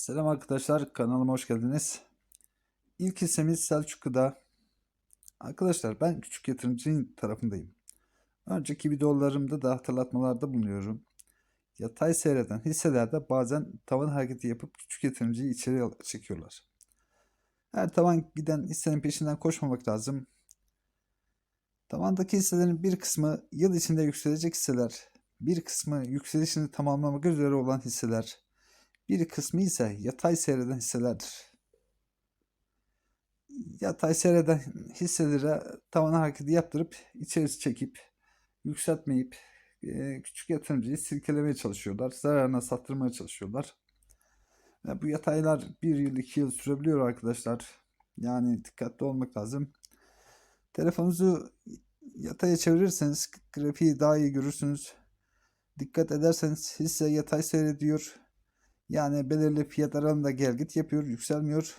Selam arkadaşlar kanalıma hoş geldiniz. İlk hissemiz Selçuklu'da. Arkadaşlar ben küçük yatırımcı tarafındayım. Önceki videolarımda da hatırlatmalarda bulunuyorum. Yatay seyreden hisselerde bazen tavan hareketi yapıp küçük yatırımcıyı içeri çekiyorlar. Her tavan giden hissenin peşinden koşmamak lazım. Tavandaki hisselerin bir kısmı yıl içinde yükselecek hisseler, bir kısmı yükselişini tamamlamak üzere olan hisseler, bir kısmı ise yatay seyreden hisselerdir. Yatay seyreden hisselere tavan hareketi yaptırıp içerisi çekip yükseltmeyip e, küçük yatırımcıyı silkelemeye çalışıyorlar. Zararına sattırmaya çalışıyorlar. Ve bu yataylar bir yıl iki yıl sürebiliyor arkadaşlar. Yani dikkatli olmak lazım. Telefonunuzu yataya çevirirseniz grafiği daha iyi görürsünüz. Dikkat ederseniz hisse yatay seyrediyor. Yani belirli fiyat aralığında gel git yapıyor, yükselmiyor.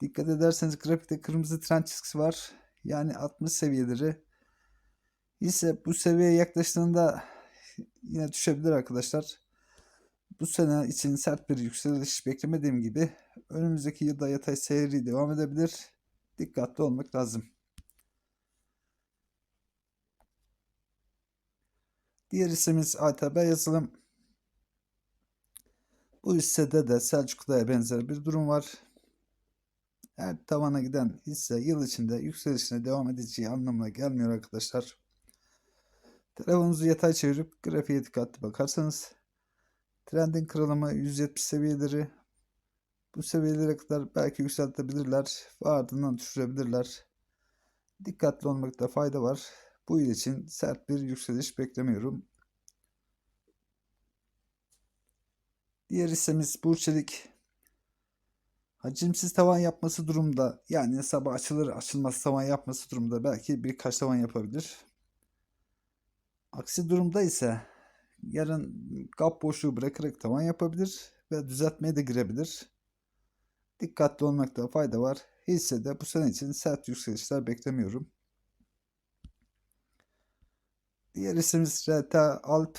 Dikkat ederseniz grafikte kırmızı trend çizgisi var. Yani 60 seviyeleri. Hisse bu seviyeye yaklaştığında yine düşebilir arkadaşlar. Bu sene için sert bir yükseliş beklemediğim gibi önümüzdeki yılda yatay seyri devam edebilir. Dikkatli olmak lazım. Diğer hissemiz ATB yazılım. Bu hissede de Selçuklu'ya benzer bir durum var. Her tavana giden hisse yıl içinde yükselişine devam edeceği anlamına gelmiyor arkadaşlar. Telefonunuzu yatay çevirip grafiğe dikkatli bakarsanız trendin kırılımı 170 seviyeleri bu seviyelere kadar belki yükseltebilirler ve ardından düşürebilirler. Dikkatli olmakta fayda var. Bu yıl için sert bir yükseliş beklemiyorum. Diğer hissemiz Burçelik. Hacimsiz tavan yapması durumda yani sabah açılır açılmaz tavan yapması durumda belki birkaç tavan yapabilir. Aksi durumda ise yarın gap boşluğu bırakarak tavan yapabilir ve düzeltmeye de girebilir. Dikkatli olmakta fayda var. Hissede bu sene için sert yükselişler beklemiyorum. Diğer ismimiz RT Alp.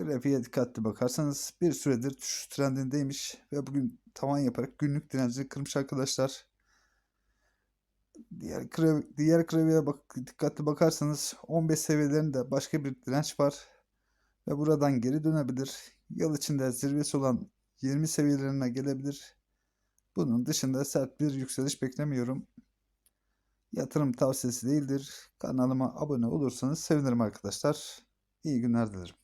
Grafiğe dikkatli bakarsanız bir süredir düşüş trendindeymiş ve bugün tavan yaparak günlük direncini kırmış arkadaşlar. Diğer grav diğer grafiğe bak dikkatli bakarsanız 15 seviyelerinde başka bir direnç var ve buradan geri dönebilir. Yıl içinde zirvesi olan 20 seviyelerine gelebilir. Bunun dışında sert bir yükseliş beklemiyorum. Yatırım tavsiyesi değildir. Kanalıma abone olursanız sevinirim arkadaşlar. İyi günler dilerim.